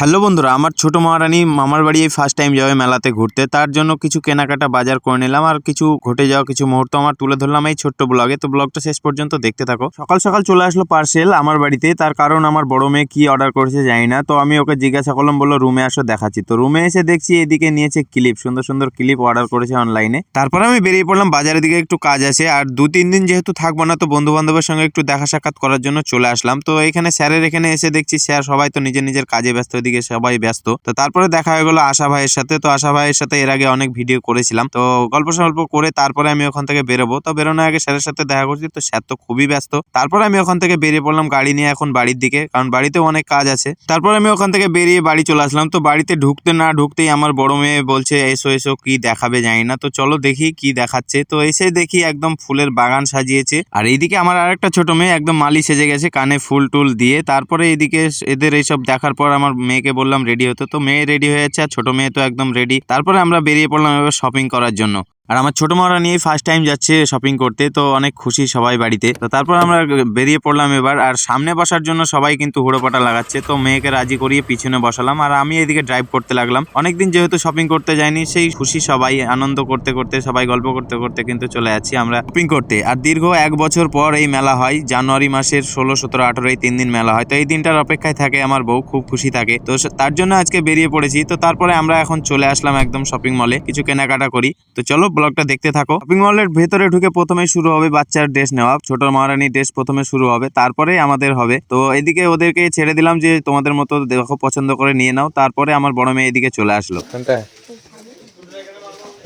Hello বন্ধুরা, আমার ছোট মহারানী মামার বাড়ি এই ফার্স্ট টাইম যাবে মেলাতে ঘুরতে। তার জন্য কিছু কেনাকাটা বাজার করে নিলাম আর কিছু ঘটে যাওয়া কিছু মুহূর্ত আমার তুলে ধরলাম এই ছোট্ট ব্লগে তো ব্লগটা শেষ পর্যন্ত দেখতে থাকো। সকাল সকাল চলে আসলো পার্সেল আমার বাড়িতে, তার কারণ আমার বড় মেয়ে কি অর্ডার করেছে জানি না। তো আমি ওকে জিজ্ঞাসা করলাম, বলল, রুমে আসো, দেখাচ্ছি। তো রুমে এসে দেখছি এদিকে নিয়েছে ক্লিপ সুন্দর সুন্দর ক্লিপ অর্ডার করেছে অনলাইনে তারপর আমি বেরিয়ে পড়লাম, বাজারের দিকে একটু কাজ আছে আর দু তিন দিন যেহেতু থাকব না, তো বন্ধু বান্ধবের সঙ্গে একটু দেখা সাক্ষাৎ করার জন্য চলে আসলাম। তো এখানে স্যারের এখানে এসে দেখছি, স্যার সবাই তো নিজের নিজের কাজে ব্যস্ত এদিকে সবাই ব্যস্ত। তো তারপরে দেখা হয়ে গেলো আশা ভাইয়ের সাথে। তো আশা ভাইয়ের সাথে এর আগে অনেক ভিডিও করেছিলাম। তো গল্প সল্প করে তারপরে আমি ওখান থেকে বেরোবো। তো বেরোনোর আগে স্যারের সাথে দেখা করছি। তো স্যার তো খুবই ব্যস্ত। তারপরে আমি ওখান থেকে বেরিয়ে পড়লাম গাড়ি নিয়ে এখন বাড়ির দিকে। কারণ বাড়িতেও অনেক কাজ আছে। তারপরে আমি ওখান থেকে বেরিয়ে বাড়ি চলে আসলাম। তো বাড়িতে ঢুকতে না ঢুকতেই আমার বড় মেয়ে বলছে, এসো এসো, কি দেখাবে জানি না। তো চলো দেখি কি দেখাচ্ছে। তো এসে দেখি একদম ফুলের বাগান সাজিয়েছে। আর এইদিকে আমার আরেকটা ছোট মেয়ে একদম মালি সেজে গেছে কানে ফুল টুল দিয়ে। তারপরে এদিকে এদের এইসব দেখার পর আমার মেয়েকে বললাম রেডি হতে, তো মেয়ে রেডি হয়ে যাচ্ছে আর ছোট মেয়ে তো একদম রেডি তারপরে আমরা বেরিয়ে পড়লাম এবার শপিং করার জন্য। আর আমার ছোট মারা নিয়ে ফার্স্ট টাইম যাচ্ছে শপিং করতে, তো অনেক খুশি সবাই বাড়িতে। তো তারপর আমরা বেরিয়ে পড়লাম এবার, আর সামনে বসার জন্য সবাই কিন্তু হুড়োপাটা লাগাচ্ছে। তো মেয়েকে রাজি করিয়ে পিছনে বসালাম, আর আমি এদিকে ড্রাইভ করতে লাগলাম। অনেকদিন যেহেতু শপিং করতে যাইনি, সেই খুশি সবাই, আনন্দ করতে করতে, সবাই গল্প করতে করতে কিন্তু চলে যাচ্ছি আমরা শপিং করতে। আর দীর্ঘ এক বছর পর এই মেলা হয়, জানুয়ারি মাসের ষোলো, সতেরো, আঠারো, এই তিন দিন মেলা হয়। তো এই দিনটার অপেক্ষায় থাকে আমার বউ, খুব খুশি থাকে। তো তার জন্য আজকে বেরিয়ে পড়েছি। তো তারপরে আমরা এখন চলে আসলাম একদম শপিং মলে কিছু কেনাকাটা করি। তো চলো ব্লগটা দেখতে থাকো। শপিং মলের ভেতরে ঢুকে প্রথমে শুরু হবে বাচ্চার ড্রেস নেওয়া। ছোট মহারানী ড্রেস প্রথমে শুরু হবে তারপরে আমাদের হবে। তো এদিকে ওদেরকে ছেড়ে দিলাম যে তোমাদের মতো দেখো পছন্দ করে নিয়ে নাও তারপরে আমার বড় মেয়ে এদিকে চলে আসলো।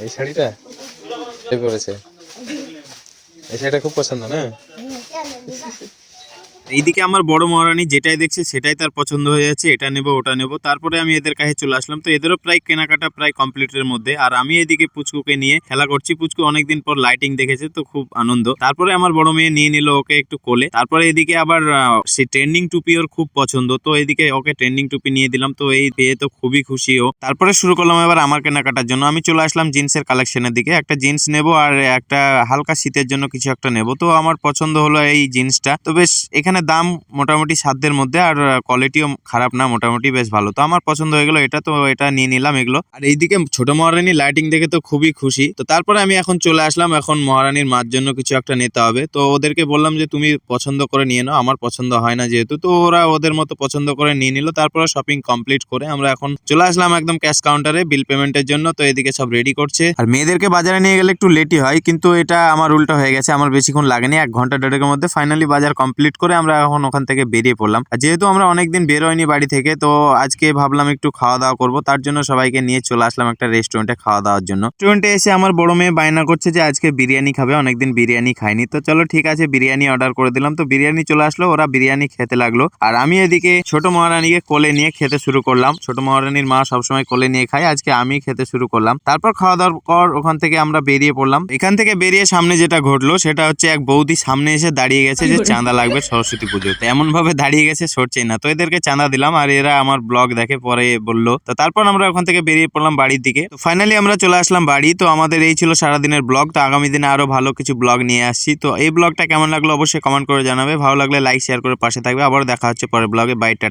এই শাড়িটা? পরেছে? এই শাড়িটা খুব পছন্দ না? এইদিকে আমার বড় মহারানী যেটাই দেখছে সেটাই তার পছন্দ হয়ে যাচ্ছে, এটা নেব, ওটা নেব। তারপরে আমি এদের কাছে চলে আসলাম। তো এদেরও প্রায় কেনাকাটা প্রায় কমপ্লিটের মধ্যে। আর আমি এদিকে পুচকুকে নিয়ে খেলা করছি। পুচকু অনেকদিন পর লাইটিং দেখেছে, তো খুব আনন্দ। তারপরে আমার বড় মেয়ে নিয়ে নিল ওকে একটু কোলে। তারপরে এদিকে আবার সেই ট্রেন্ডিং টুপি ওর খুব পছন্দ। তো এদিকে ওকে ট্রেন্ডিং টুপি নিয়ে দিলাম। তো এই পেয়ে তো খুবই খুশি ও। তারপরে শুরু করলাম এবার আমার কেনাকাটার জন্য। আমি চলে আসলাম জিন্সের কালেকশনের দিকে। একটা জিন্স নেব আর একটা হালকা শীতের জন্য কিছু একটা নেব। তো আমার পছন্দ হলো এই জিন্সটা। তো বেশ, এখানে দাম মোটামুটি সাধ্যের মধ্যে আর কোয়ালিটিও খারাপ না, মোটামুটি বেশ ভালো। তো আমার পছন্দ হয়ে গেলো এটা, তো এটা নিয়ে নিলাম এগুলো। আর এইদিকে ছোট মহারানী লাইটিং দেখে তো খুবই খুশি। তো তারপরে আমি এখন চলে আসলাম, এখন মহারানীর মার জন্য কিছু একটা নিতে হবে। তো ওদেরকে বললাম যে, তুমি পছন্দ করে নিয়ে নাও, আমার পছন্দ হয় না যেহেতু। তো ওরা ওদের মতো পছন্দ করে নিয়ে নিল, তারপরে শপিং কমপ্লিট করে আমরা এখন চলে আসলাম একদম ক্যাশ কাউন্টারে বিল পেমেন্টের জন্য। তো এদিকে সব রেডি করছে। আর মেয়েদেরকে বাজারে নিয়ে গেলে একটু লেটই হয়, কিন্তু এটা আমার উল্টো হয়ে গেছে, আমার বেশিক্ষণ লাগেনি। এক ঘণ্টা দেড়েকের মধ্যে ফাইনালি বাজার কমপ্লিট করে আমরা এখন ওখান থেকে বেরিয়ে পড়লাম। আর যেহেতু আমরা অনেকদিন বের হয়নি বাড়ি থেকে তো আজকে ভাবলাম একটু খাওয়া দাওয়া করব। তার জন্য সবাইকে নিয়ে চলে আসলাম একটা রেস্টুরেন্টে খাওয়া দাওয়ার জন্য। রেস্টুরেন্টে এসে আমার বড় মেয়ে বায়না করছে যে আজকে বিরিয়ানি খাবে অনেকদিন বিরিয়ানি খাইনি। তো চলো ঠিক আছে বিরিয়ানি অর্ডার করে দিলাম। তো বিরিয়ানি চলে আসলো ওরা বিরিয়ানি খেতে লাগল। আর আমি এদিকে ছোট মহারানীকে কোলে নিয়ে খেতে শুরু করলাম। ছোট মহারানীর মা সবসময় কোলে নিয়ে খায় আজকে আমি খেতে শুরু করলাম। তারপর খাওয়া দাওয়ার পর ওখান থেকে আমরা বেরিয়ে পড়লাম। এখান থেকে বেরিয়ে সামনে যেটা ঘটলো সেটা হচ্ছে এক বৌদি সামনে এসে দাঁড়িয়ে গেছে যে চাঁদা লাগবে সরস্বতী পুজোতে। এমন ভাবে দাঁড়িয়ে গেছে, সরছেই না। তো এদেরকে চাঁদা দিলাম আর এরা আমার ব্লগ দেখে পরে বলল, তো তারপর আমরা ওখান থেকে বেরিয়ে পড়লাম বাড়ির দিকে। তো ফাইনালি আমরা চলে আসলাম বাড়ি। তো আমাদের এই ছিল সারাদিনের ব্লগ। তো আগামী দিনে আরও ভালো কিছু ব্লগ নিয়ে আসছি। তো এই ব্লগটা কেমন লাগল অবশ্যই কমেন্ট করে জানাবে। ভালো লাগলে লাইক শেয়ার করে পাশে থাকবে। আবার দেখা হচ্ছে পরের ব্লগে। Bye tata.